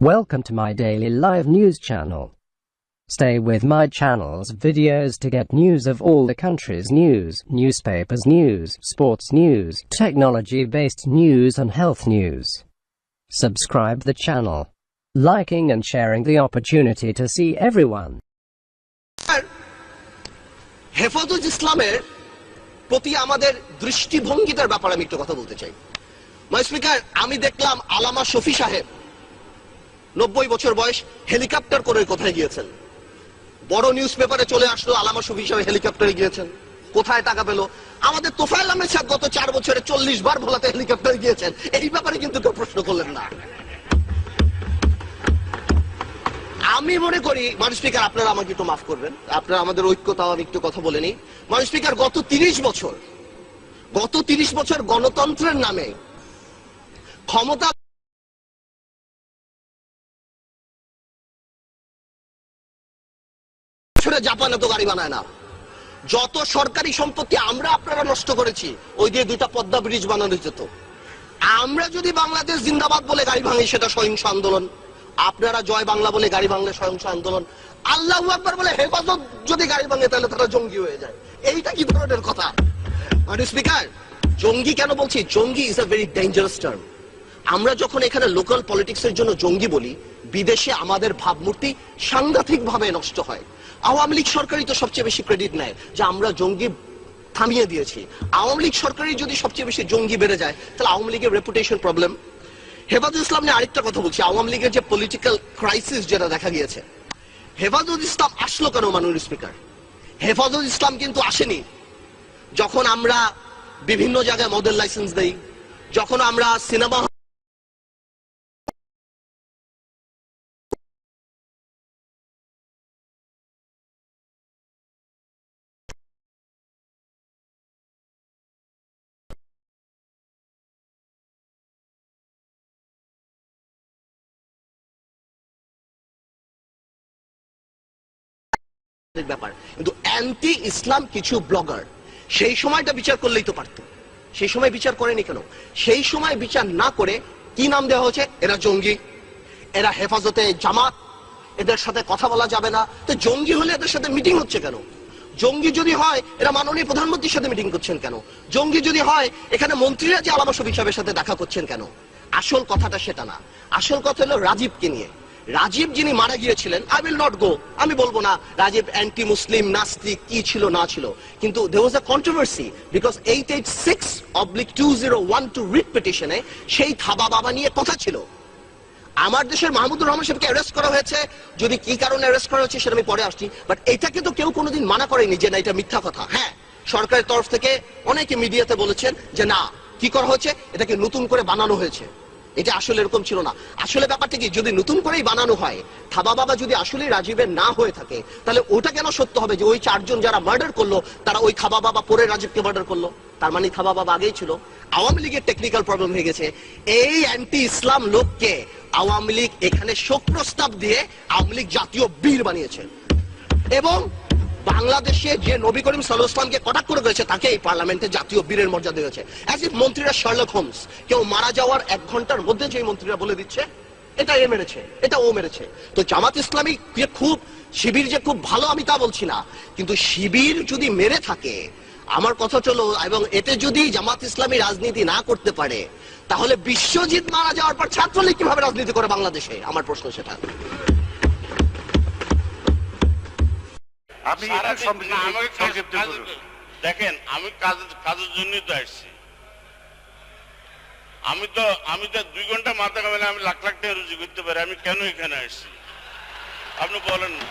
Welcome to my daily live news channel. Stay with my channel's videos to get news of all the country's news, newspapers news, sports news, technology-based news and health news. Subscribe the channel. Liking and sharing the opportunity to see everyone. আর হেফাজত ইসলামের প্রতি আমাদের দৃষ্টিভঙ্গিটার ব্যাপারে আমি একটু কথা বলতে চাই মাই স্পিকার আমি দেখলাম আলামা শফি সাহেব নব্বই বছর বয়স, হেলিকপ্টার করে কোথায় গিয়েছেন? বড় নিউজ পেপারে চলে আসলো, আলামা শফি সাহেব হেলিকপ্টারে গিয়েছেন। কোথায় টাকা পেল? আমাদের তোফায়েল আহমেদ সাহেব গত চার বছরে চল্লিশ বার ভোলাতে হেলিকপ্টারে গিয়েছেন। এই ব্যাপারে কিন্তু কেউ প্রশ্ন করলেন না। আমি মনে করি মানুষ স্পিকার, আপনারা আমাকে একটু মাফ করবেন। আপনারা আমাদের ঐক্যতাও আমি একটু কথা বলে নিই। মানুষ স্পিকার, গত তিরিশ বছর, গত তিরিশ বছর গণতন্ত্রের নামে ক্ষমতা জাপান এত গাড়ি বানায় না। যত সরকারি সম্পত্তি আমরা আপনারা নষ্ট করেছি, ওই দিয়ে দুইটা পদ্মা ব্রিজ বানানো যেত আমরা যদি বাংলাদেশ জিন্দাবাদ বলে গাড়ি ভাঙি, সেটা সহিংস আন্দোলন। আপনারা জয় বাংলা বলে গাড়ি ভাঙলে সহিংস আন্দোলন। আল্লাহ আকবার বলে হেফাজত যদি গাড়ি ভাঙে, তাহলে তারা জঙ্গি হয়ে যায়। এইটা কি ধরনের কথা? মানে স্পিকার জঙ্গি কেন বলছি? জঙ্গি is a very dangerous term আমরা যখন এখানে লোকাল পলিটিক্স এর জন্য জঙ্গি বলি, বিদেশে আমাদের ভাবমূর্তি সাংঘাতিক ভাবে নষ্ট হয়। আওয়ামী লীগ সরকারই তো সবচেয়ে বেশি ক্রেডিট নেয়, যে আমরা জঙ্গি থামিয়ে দিয়েছি। আওয়ামী লীগ সরকারই যদি সবচেয়ে বেশি জঙ্গি বেড়ে যায়, তাহলে আওয়ামী লীগের রেপুটেশন প্রবলেম হেফাজত ইসলাম নিয়ে আরেকটা কথা বলছি, আওয়ামী লীগের যে পলিটিক্যাল ক্রাইসিস যেটা দেখা গিয়েছে হেফাজুল ইসলাম আসলো কেন মাননীয় স্পিকার হেফাজুল ইসলাম কিন্তু আসেনি। যখন আমরা বিভিন্ন জায়গায় মডেল লাইসেন্স দেই, যখন আমরা সিনেমা ব্যাপার। কিন্তু অ্যান্টি ইসলাম কিছু ব্লগার সেই সময়টা বিচার করলেই তো পারতো। সেই সময় বিচার করেনি কেন? সেই সময় বিচার না করে কি নাম দেওয়া হয়েছে? এরা জঙ্গি। এরা হেফাজতে জামাত। এদের সাথে কথা বলা যাবে না। তো জঙ্গি হলে এদের সাথে মিটিং হচ্ছে কেন? জঙ্গি যদি হয়, এরা মাননীয় প্রধানমন্ত্রীর সাথে মিটিং করছেন কেন? জঙ্গি যদি হয়, এখানে মন্ত্রীরা যে আলামা সাহেবের সাথে দেখা করছেন কেন? আসল কথাটা সেটা না। আসল কথা হলো রাজীবকে নিয়ে। রাজীব যিনি মারা গিয়েছিলেন আই উইল নট গো আমি বলব না, রাজীব অ্যান্টি মুসলিম নাস্তিক, কি ছিল, না ছিল। কিন্তু there was a controversy because eight eight six oblique two zero one two writ পিটিশনে সেই থাবা বাবা নিয়ে কথা ছিল। আমার দেশের মাহমুদুর রহমান সাহেবকে অ্যারেস্ট করা হয়েছে। যদি কি কারণে অ্যারেস্ট করা হয়েছে সেটা আমি পরে আসছি। বাট এটাকে তো কেউ কোনোদিন মানা করেনি যে না, এটা মিথ্যা কথা। হ্যাঁ সরকারের তরফ থেকে অনেকে মিডিয়াতে বলেছেন যে না, কি করা হয়েছে? এটাকে নতুন করে বানানো হয়েছে। এটা আসলে এরকম ছিল না। আসলে ব্যাপারটা কি, যদি নতুন করেই বানানো হয়, থাবা বাবা যদি আসলে রাজীবের না হয়ে থাকে, তাহলে ওটা কেন সত্য হবে যে ওই চারজন যারা মার্ডার করল, তারা ওই খাবা বাবা পরে রাজীবকে মার্ডার করল? তার মানে খাবা বাবা আগেই ছিল। আওয়ামী লীগের টেকনিক্যাল প্রবলেম হয়ে গেছে। এই অ্যান্টি ইসলাম লোককে আওয়ামী লীগ এখানে শোক প্রস্তাব দিয়ে আওয়ামী লীগ জাতীয় বীর বানিয়েছে। এবং বাংলাদেশে যে নবী করিম সাল্লাহ ইসলামকে কটাক্ষ করে গেছে তাকে এই পার্লামেন্টে জাতীয় বীরের মর্যাদা দিয়েছে। ইফ মন্ত্রীরা শার্লক হোমস কেউ মারা যাওয়ার এক ঘণ্টার মধ্যে যে মন্ত্রীরা বলে দিচ্ছে, এটা এ মেরেছে, এটা ও মেরেছে। তো জামাত ইসলামী যে খুব, শিবির যে খুব ভালো, আমি তা বলছি না। কিন্তু শিবির যদি মেরে থাকে, আমার কথা চলো, এবং এতে যদি জামাত ইসলামী রাজনীতি না করতে পারে, তাহলে বিশ্বজিৎ মারা যাওয়ার পর ছাত্রলীগ কীভাবে রাজনীতি করে বাংলাদেশে? আমার প্রশ্ন সেটা। আপনি সংক্ষিপ্ত- করুন। দেখেন আমি কাজের কাজের জন্যই তো আসছি। আমি তো আমি তো দুই ঘণ্টা মাথা কামালে আমি লাখ লাখ টাকা রুজি করতে পারি আমি কেন এখানে আসছি? আপনি বলেন না।